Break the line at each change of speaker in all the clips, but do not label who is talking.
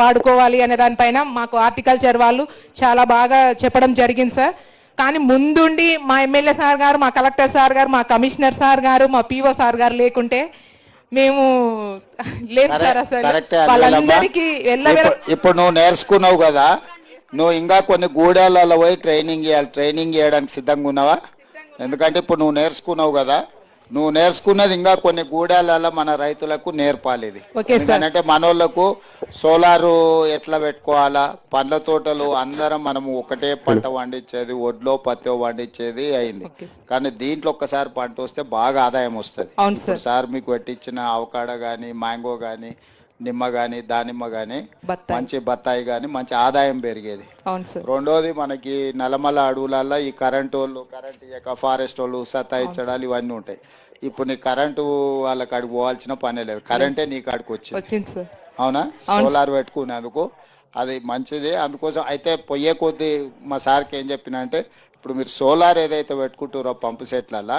వాడుకోవాలి అనే దానిపైన మాకు హార్టికల్చర్ వాళ్ళు చాలా బాగా చెప్పడం జరిగింది సార్. కానీ ముందుండి మా ఎమ్మెల్యే సార్ గారు మా కలెక్టర్ సార్ గారు మా కమిషనర్ సార్ గారు మా పీఓ సార్ గారు లేకుంటే మేము లేము సార్ అసలు. వాళ్ళందరికీ
ఇప్పుడు నువ్వు నేర్చుకున్నావు కదా నువ్వు ఇంకా కొన్ని గూడాలలో పోయి ట్రైనింగ్ చేయాలి. ట్రైనింగ్ చేయడానికి సిద్ధంగా ఉన్నావా? ఎందుకంటే ఇప్పుడు నువ్వు నేర్చుకున్నావు కదా నువ్వు నేర్చుకున్నది ఇంకా కొన్ని గూడాలలో మన రైతులకు నేర్పాలి ఇది
సార్.
ఎందుకంటే మనోళ్ళకు సోలారు ఎట్లా పెట్టుకోవాలా? పండ్ల తోటలు అందరం మనము ఒకటే పంట పండించేది ఒడ్లో పత్తి పండించేది అయింది. కానీ దీంట్లో ఒక్కసారి పంట వస్తే బాగా ఆదాయం వస్తుంది.
సార్.
మీకు పెట్టించిన అవకాడ కానీ మ్యాంగో కానీ నిమ్మ కానీ దానిమ్మ కానీ మంచి బత్తాయి కానీ మంచి ఆదాయం పెరిగేది. రెండోది మనకి నల్లమల అడవులలో ఈ కరెంట్ వాళ్ళు కరెంట్ ఇయ్యక ఫారెస్ట్ వాళ్ళు సతాయించడాలు ఇవన్నీ ఉంటాయి. ఇప్పుడు నీ కరెంటు వాళ్ళ కాడికి పోవాల్సిన పనే లేదు. కరెంటే నీ కాడికి వచ్చింది. అవునా? సోలార్ పెట్టుకునేందుకు అది మంచిది. అందుకోసం అయితే పొయ్యే కొద్దీ మా సార్కి ఏం చెప్పిన అంటే ఇప్పుడు మీరు సోలార్ ఏదైతే పెట్టుకుంటారో పంపు సెట్లల్లో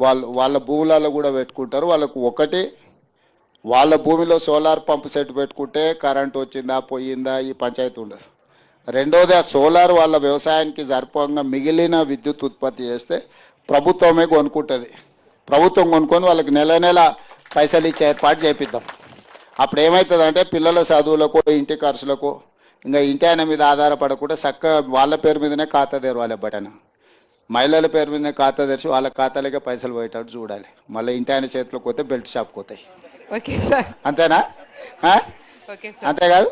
వాళ్ళు వాళ్ళ భూములలో కూడా పెట్టుకుంటారు. వాళ్ళకు ఒకటి వాళ్ళ భూమిలో సోలార్ పంప్ సెట్ పెట్టుకుంటే కరెంట్ వచ్చిందా పోయిందా ఈ పంచాయతీ ఉండదు. రెండోది ఆ సోలార్ వాళ్ళ వ్యవసాయానికి సరిపోగా మిగిలిన విద్యుత్ ఉత్పత్తి చేస్తే ప్రభుత్వమే కొనుక్కుంటుంది. ప్రభుత్వం కొనుక్కొని వాళ్ళకి నెల నెల పైసలు ఇచ్చే ఏర్పాటు చేపిద్దాం. అప్పుడు ఏమవుతుందంటే పిల్లల చదువులకు ఇంటి ఖర్చులకు ఇంకా ఇంటి ఆయన మీద ఆధారపడకుండా చక్కగా వాళ్ళ పేరు మీదనే ఖాతా తెరవాలి బటన్. మహిళల పేరు మీదనే ఖాతా తెరిచి వాళ్ళ ఖాతాలకే పైసలు పోయేటట్టు చూడాలి. మళ్ళీ ఇంటి ఆయన చేతిలోకి పోతే బెల్ట్ షాప్కి పోతాయి.
Okay sir.
అంతేనా? అంతేకాదు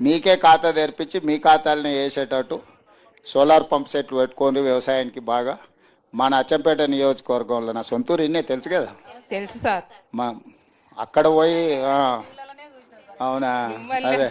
మీకే ఖాతా తెరిపించి మీ ఖాతాలని వేసేటట్టు సోలార్ పంప్ సెట్లు పెట్టుకొని వ్యవసాయానికి బాగా మన అచ్చంపేట నియోజకవర్గంలో నా సొంతూరు ఇన్నే తెలుసు కదా?
తెలుసు సార్.
మా అక్కడ పోయి అవునా? అదే.